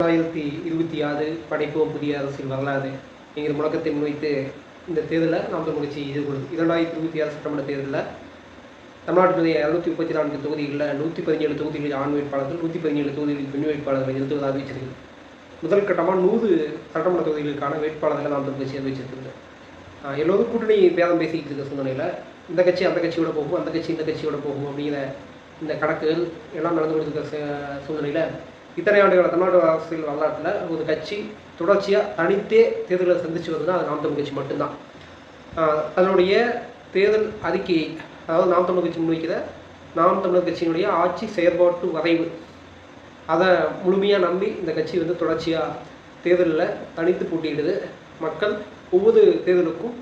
தொள்ளாயிரத்தி இருபத்தி ஆறு படைப்போம் புதிய அரசியல் வரலாறு என்கிற முழக்கத்தை முன்வைத்து இந்த தேர்தலில் நாம் தமிழ் எதிர்கொள்ளும் இரண்டாயிரத்தி இருபத்தி ஆறு சட்டமன்ற தேர்தலில் தமிழ்நாட்டினுடைய இரநூத்தி முப்பத்தி நான்கு தொகுதிகளில் நூற்றி பதினேழு தொகுதிகளில் ஆண் வேட்பாளர்கள் நூற்றி பதினேழு தொகுதிகளில் பெண் வேட்பாளர்களை நிறுத்துவதாக அறிவிச்சிருக்கு முதல் கட்டமாக நூறு சட்டமன்ற தொகுதிகளுக்கான வேட்பாளர்களை நாம் தமிழ் கட்சி அறிவிச்சிருக்கு எல்லோரும் கூட்டணி பேதம் பேசிக்கிட்டு இருக்க சூழ்நிலையில் இந்த கட்சி அந்த கட்சியோட போகும் அந்த கட்சி இந்த கட்சியோட போகும் அப்படிங்கிற இந்த கணக்குகள் எல்லாம் நடந்து கொண்டிருக்க சூழ்நிலையில் இத்தனை ஆண்டுகள தமிழ்நாடு அரசியல் வரலாற்றில் ஒரு கட்சி தொடர்ச்சியாக தனித்தே தேர்தலை சந்திச்சு வருதுன்னா அது நாம் தமிழ் கட்சி மட்டும்தான். அதனுடைய தேர்தல் அறிக்கையை அதாவது நாம் தமிழர் கட்சி முன்வைக்கிற நாம் தமிழர் கட்சியினுடைய ஆட்சி செயற்பாட்டு வரைவு அதை முழுமையாக நம்பி இந்த கட்சி வந்து தொடர்ச்சியாக தேர்தலில் தனித்து போட்டியிடுது. மக்கள் ஒவ்வொரு தேர்தலுக்கும்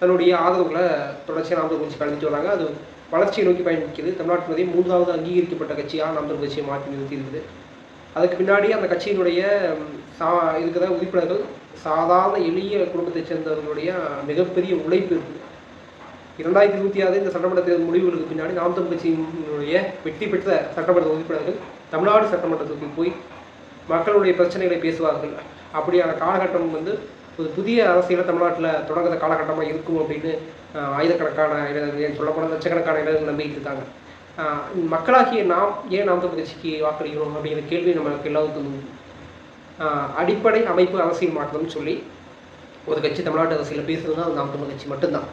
தன்னுடைய ஆதரவுகளை தொடர்ச்சியாக நாம் தமிழ் கட்சி கலந்துட்டு வராங்க. அது வளர்ச்சியை நோக்கி பயணிக்கிறது தமிழ்நாட்டினுடைய மூன்றாவது அங்கீகரிக்கப்பட்ட கட்சியாக நாம் தமிழ் கட்சியை மாற்றி நிறுத்தியிருக்குது. அதுக்கு பின்னாடி அந்த கட்சியினுடைய சா இருக்கிற உறுப்பினர்கள் சாதாரண எளிய குடும்பத்தைச் சேர்ந்தவர்களுடைய மிகப்பெரிய உழைப்பு இருக்குது இரண்டாயிரத்தி இருபத்தி ஆறு இந்த சட்டமன்ற தேர்தல் முடிவுகளுக்கு பின்னாடி நாம் தமிழ் கட்சியினுடைய வெற்றி பெற்ற சட்டமன்ற உறுப்பினர்கள் தமிழ்நாடு சட்டமன்றத்துக்கு போய் மக்களுடைய பிரச்சனைகளை பேசுவார்கள். அப்படியான காலகட்டம் வந்து ஒரு புதிய அரசியலை தமிழ்நாட்டில் தொடங்குற காலகட்டமாக இருக்கும் அப்படின்னு ஆயிரக்கணக்கான இளைஞர்கள் ஏன் சொல்லப்போனால் லட்சக்கணக்கான இளைஞர்கள் நம்பிக்கிட்டு இருக்காங்க. மக்களாகிய நாம் ஏன் நாம் கட்சிக்கு வாக்களிக்கிறோம் அப்படிங்கிற கேள்வி நம்மளுக்கு எல்லாருக்கும் அடிப்படை அமைப்பு அரசியல் மாற்றம்னு சொல்லி ஒரு கட்சி தமிழ்நாட்டு அரசியலில் பேசுறதுன்னா அது நாம் தமிழ் கட்சி மட்டும்தான்.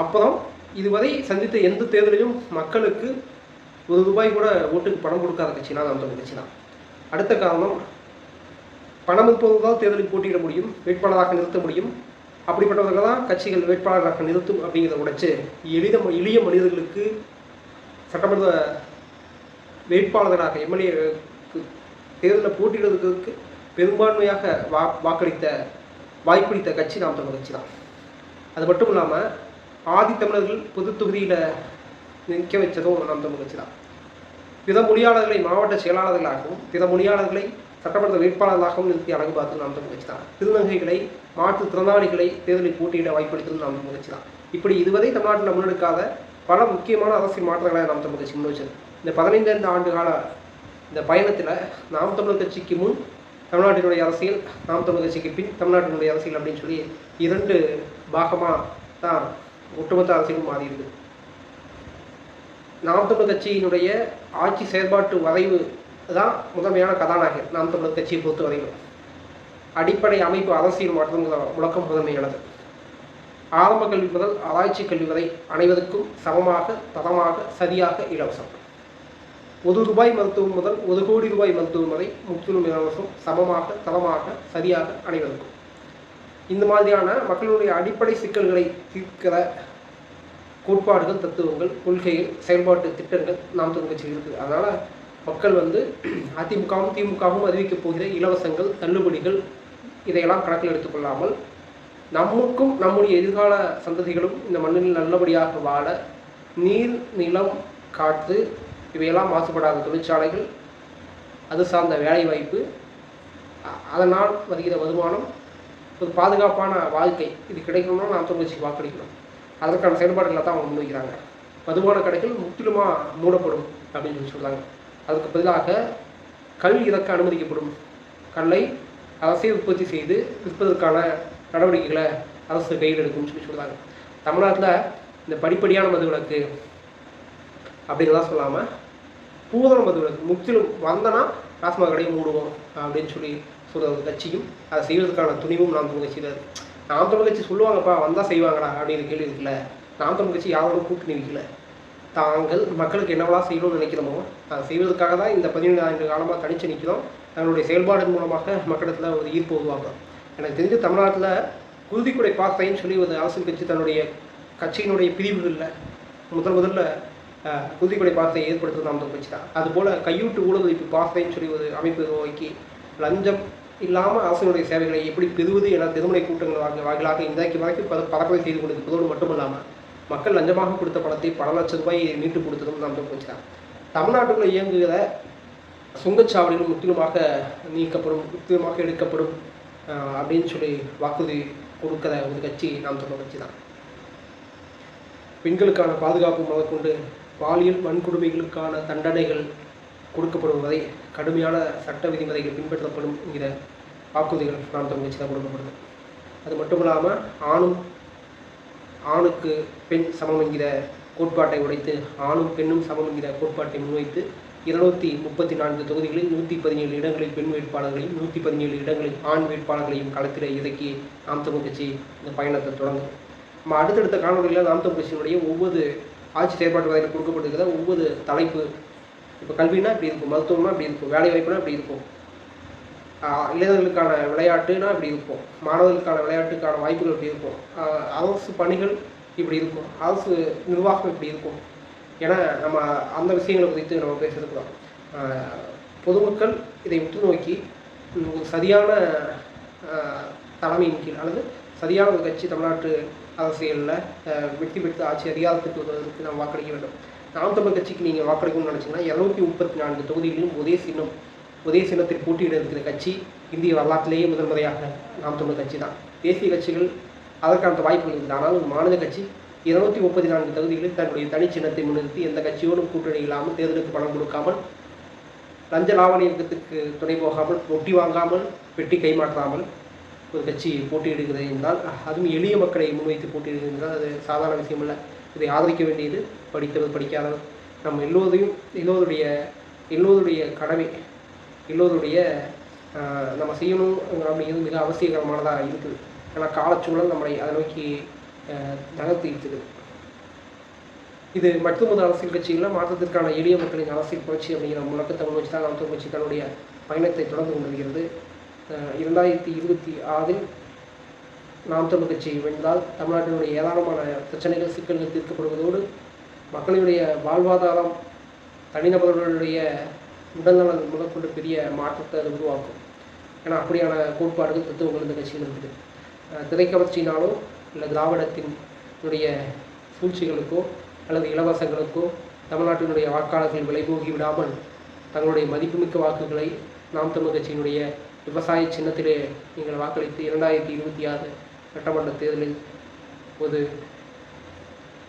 அப்புறம் இதுவரை சந்தித்த எந்த தேர்தலையும் மக்களுக்கு ஒரு ரூபாய் கூட ஓட்டுக்கு பணம் கொடுக்காத கட்சினா நாம் தமிழ் கட்சி தான் அடுத்த காரணம் பணம் இருப்பது தான் தேர்தலுக்கு போட்டியிட முடியும் வேட்பாளராக நிறுத்த முடியும். அப்படிப்பட்டவர்கள் தான் கட்சிகள் வேட்பாளராக நிறுத்தும் அப்படிங்கிறத உடைச்சு எளித எளிய மனிதர்களுக்கு சட்டமன்ற வேட்பாளர்களாக எம்எல்ஏ தேர்தலில் போட்டியிடுவதற்கு பெரும்பான்மையாக வா வாக்களித்த வாய்ப்பளித்த கட்சி நாம் தமிழ் கட்சி தான். அது மட்டும் இல்லாமல் ஆதி தமிழர்கள் பொது தொகுதியில் நிற்க வச்சதும் நாம் தமிழ் கட்சி தான். பிற மொழியாளர்களை மாவட்ட செயலாளர்களாகவும் பிற மொழியாளர்களை சட்டமன்ற வேட்பாளர்களாகவும் நிறுத்தி அழகு பார்த்து நாம் தமிழ் கட்சி தான். திருநங்கைகளை மாற்றுத்திறனாளிகளை தேர்தலில் போட்டியிட வாய்ப்பளித்ததும் நாம் தமிழ் கட்சி தான். இப்படி இதுவரை தமிழ்நாட்டில் முன்னெடுக்காத பல முக்கியமான அரசியல் மாற்றங்களை நாம் தமிழ் கட்சி முன் இந்த பதினைந்து ஆண்டு கால இந்த பயணத்தில் நாம் தமிழர் கட்சிக்கு முன் தமிழ்நாட்டினுடைய அரசியல் நாம் தமிழர் கட்சிக்கு பின் தமிழ்நாட்டினுடைய அரசியல் அப்படின்னு சொல்லி இரண்டு பாகமாக தான் ஒட்டுமொத்த அரசியலும் மாறியிருக்கு. நாம் தமிழர் கட்சியினுடைய ஆட்சி செயல்பாட்டு வரைவு தான் முதன்மையான கதாநாயகர் நாம் தமிழர் கட்சியை பொறுத்த வரைவு அடிப்படை அமைப்பு அரசியல் மாற்றங்கிற முழக்கம் முதன்மையானது. ஆரம்ப கல்வி முதல் ஆராய்ச்சி கல்வி வரை அனைவருக்கும் சமமாக தரமாக சரியாக இலவசம். ஒரு ரூபாய் மருத்துவம் முதல் ஒரு கோடி ரூபாய் மருத்துவம் வரை முற்றிலும் இலவசம் சமமாக தரமாக சரியாக அனைவருக்கும். இந்த மாதிரியான மக்களுடைய அடிப்படை சிக்கல்களை தீர்க்கிற கோட்பாடுகள் தத்துவங்கள் கொள்கைகள் செயல்பாட்டு திட்டங்கள் நாம் தமிழ் இருக்குது அதனால் மக்கள் வந்து அதிமுகவும் திமுகவும் அறிவிக்கப் போகிற இலவசங்கள் தள்ளுபடிகள் இதையெல்லாம் கணக்கில் எடுத்துக்கொள்ளாமல் நமக்கும் நம்முடைய எதிர்கால சந்ததிகளும் இந்த மண்ணில் நல்லபடியாக வாழ நீர் நிலம் காற்று இவையெல்லாம் மாசுபடாத தொழிற்சாலைகள் அது சார்ந்த வேலைவாய்ப்பு அதனால் வருகிற வருமானம் ஒரு பாதுகாப்பான வாழ்க்கை இது கிடைக்கணும்னா நாம் தொழிற்சிக்கு வாக்களிக்கணும். அதற்கான செயல்பாடுகளை தான் அவங்க முன்வைக்கிறாங்க. வருமான கடைகள் முற்றிலுமாக மூடப்படும் அப்படின்னு சொல்லி சொல்கிறாங்க அதுக்கு பதிலாக கல் இறக்க அனுமதிக்கப்படும். கல்லை அரசே உற்பத்தி செய்து விற்பதற்கான நடவடிக்கைகளை அரசு கையில் எடுக்கும்னு சொல்லி சொல்கிறாங்க தமிழ்நாட்டில் இந்த படிப்படியான மதுவிலக்கு அப்படின்லாம் சொல்லாமல் பூதன மதுவிலக்கு முற்றிலும் வந்தனா டாஸ்மாக் கடையை மூடுவோம் அப்படின்னு சொல்லி சொல்கிற ஒரு கட்சியும் அதை செய்வதற்கான துணிவும் நாம் தமிழ் கட்சியில் இருக்கு. நாம் தமிழ் கட்சி சொல்லுவாங்கப்பா வந்தால் செய்வாங்களா அப்படின்னு கேள்வி இருக்குல்ல. நாம் தமிழ் கட்சி யாரோட கூட்டணி வைக்கல. தாங்கள் மக்களுக்கு என்னவெல்லாம் செய்யணும்னு நினைக்கிறோமோ அதை செய்வதற்காக தான் இந்த பதினேழு ஆண்டு காலமாக தனிச்சு நிற்கிறோம் தங்களுடைய செயல்பாடு மூலமாக மக்களிடத்தில் ஒரு ஈர்ப்பு உருவாக்குறோம். எனக்கு தெரிஞ்ச தமிழ்நாட்டில் குருதிக்குடை பாசைன்னு சொல்லி ஒரு அரசியல் கட்சி தன்னுடைய கட்சியினுடைய பிரிவுகளில் முதல் முதல்ல குருதிக்குடை பாசத்தை ஏற்படுத்துறது நாம் கட்சி தான். அதுபோல் கையூட்டு ஊழலளிப்பு பாசைன்னு சொல்லி ஒரு அமைப்பு உருவாக்கி லஞ்சம் இல்லாமல் அரசினுடைய சேவைகளை எப்படி பெறுவது என திருமணை கூட்டங்கள் வாங்க வாயிலாக இன்றைக்கு வரைக்கும் பல பரப்புரை செய்து கொண்டிருப்பதோடு மட்டுமல்லாமல் மக்கள் லஞ்சமாக கொடுத்த பணத்தை பல லட்சம் ரூபாய் மீட்டு கொடுத்ததும் நாம் தமிழ் கட்சி தான். தமிழ்நாட்டுக்குள்ள இயங்குகிற சுங்கச்சாவடிகள் முற்றிலுமாக நீக்கப்படும் முற்றிலுமாக எடுக்கப்படும். அப்படின்னு சொல்லி வாக்குறுதி கொடுக்கிற ஒரு கட்சி நாம் தமிழ் கட்சி தான். பெண்களுக்கான பாதுகாப்பு முதற்கொண்டு பாலியல் வன்கொடுமைகளுக்கான தண்டனைகள் கொடுக்கப்படும் வரை கடுமையான சட்ட விதிமுறைகள் பின்பற்றப்படும் என்கிற வாக்குறுதிகள் நாம் தமிழ் தான் கொடுக்கப்படுது. அது மட்டும் இல்லாமல் ஆணும் ஆணுக்கு பெண் சமம் என்கிற கோட்பாட்டை உடைத்து ஆணும் பெண்ணும் சமம் என்கிற கோட்பாட்டை முன்வைத்து இருநூத்தி முப்பத்தி நான்கு தொகுதிகளில் நூற்றி பதினேழு இடங்களில் பெண் வேட்பாளர்களையும் நூற்றி பதினேழு இடங்களில் ஆண் வேட்பாளர்களையும் களத்தில் இறக்கி நாம் தமிழ் கட்சி இந்த பயணத்தை தொடங்கும் நம்ம அடுத்தடுத்த காணொலியில் நாம் தமிழ் கட்சியினுடைய ஒவ்வொரு ஆட்சி செயற்பாட்டு வகையில் கொடுக்கப்பட்டிருக்கிற ஒவ்வொரு தலைப்பு இப்போ கல்வினா இப்படி இருக்கும் மருத்துவம்னா இப்படி இருக்கும் வேலை வாய்ப்புனா இப்படி இருக்கும் இளைஞர்களுக்கான விளையாட்டுனா இப்படி இருக்கும் மாணவர்களுக்கான விளையாட்டுக்கான வாய்ப்புகள் இப்படி இருக்கும் அரசு பணிகள் இப்படி இருக்கும் அரசு நிர்வாகம் இப்படி இருக்கும் ஏன்னா நம்ம அந்த விஷயங்களை குறித்து நம்ம பேசியிருக்கிறோம் பொதுமக்கள் இதை உற்று நோக்கி ஒரு சரியான தலைமையின் கீழ் அல்லது சரியான ஒரு கட்சி தமிழ்நாட்டு அரசியலில் வெற்றி பெற்று ஆட்சி அதிகாரத்துக்கு வருவதற்கு நாம் வாக்களிக்க வேண்டும். நாம் தமிழ் கட்சிக்கு நீங்கள் வாக்களிக்கணும்னு நினச்சிங்கன்னா இரநூத்தி முப்பத்தி நான்கு தொகுதிகளிலும் ஒரே சின்னம் ஒரே சின்னத்தில் போட்டியிட இருக்கிற கட்சி இந்திய வரலாற்றிலேயே முதன்முறையாக நாம் தமிழ் கட்சி தான். தேசிய கட்சிகள் அதற்கான வாய்ப்புகள் இருக்குது ஆனால் ஒரு மாநில கட்சி இருநூத்தி முப்பத்தி நான்கு தொகுதிகளில் தன்னுடைய தனி சின்னத்தை முன்னிறுத்தி எந்த கட்சியோடும் கூட்டணி இல்லாமல் தேர்தலுக்கு பணம் கொடுக்காமல் லஞ்ச லாவணி இயக்கத்துக்கு துணை போகாமல் ஒட்டி வாங்காமல் பெட்டி கைமாற்றாமல் ஒரு கட்சி போட்டியிடுகிறது என்றால் அதுவும் எளிய மக்களை முன்வைத்து போட்டியிடுகிறது என்றால் அது சாதாரண விஷயம் இதை ஆதரிக்க வேண்டியது படித்தவர் படிக்காதவர். நம்ம எல்லோரையும் எல்லோருடைய எல்லோருடைய கடமை எல்லோருடைய நம்ம செய்யணும் அப்படிங்கிறது மிக அவசியகரமானதாக இருக்குது. ஏன்னா காலச்சூழல் நம்மளை அதை நோக்கி ஆஹ், இது இருக்குது இது மட்டுமது அரசியல் கட்சிகள் மாற்றத்திற்கான எளிய மக்களின் அரசியல் புரட்சி அப்படிங்கிற முழக்கத்தை முன் தான் நாம் கட்சி தன்னுடைய பயணத்தை தொடர்ந்து கொண்டிருக்கிறது. இரண்டாயிரத்தி இருபத்தி ஆறில் நாம் தமிழ் கட்சி வென்றால் தமிழ்நாட்டினுடைய ஏராளமான பிரச்சனைகள் சிக்கல்கள் தீர்க்கப்படுவதோடு மக்களுடைய வாழ்வாதாரம் தனிநபர்களுடைய உடல்நலன் முதற்கொண்டு பெரிய மாற்றத்தை அது உருவாக்கும். ஏன்னா அப்படியான கோட்பாடுகள் தத்துவங்கள் இந்த கட்சியில் இருக்குது. திரைக்கவர்ச்சினாலும் இல்லை திராவிடத்தினுடைய சூழ்ச்சிகளுக்கோ அல்லது இலவசங்களுக்கோ தமிழ்நாட்டினுடைய வாக்காளர்கள் விலைபோகி விடாமல் தங்களுடைய மதிப்புமிக்க வாக்குகளை நாம் தமிழ் கட்சியினுடைய விவசாய சின்னத்திலே நீங்கள் வாக்களித்து இரண்டாயிரத்தி இருபத்தி ஆறு சட்டமன்ற தேர்தலில் ஒரு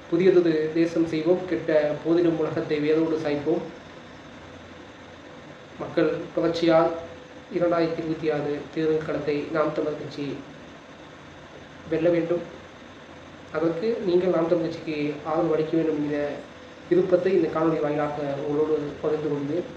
புதியதொரு தேசம் செய்வோம் கெட்ட போதிடும் உலகத்தை வேரோடு சாய்ப்போம். மக்கள் புரட்சியால் இரண்டாயிரத்தி இருபத்தி ஆறு தேர்தல் களத்தை நாம் தமிழ் கட்சி வெல்ல வேண்டும். அதற்கு நீங்கள் நாம் தமிழ் கட்சிக்கு ஆதரவு அளிக்க வேண்டும் என்கிற விருப்பத்தை இந்த காணொலி வாயிலாக உங்களோடு பகிர்ந்து கொள்கிறேன்.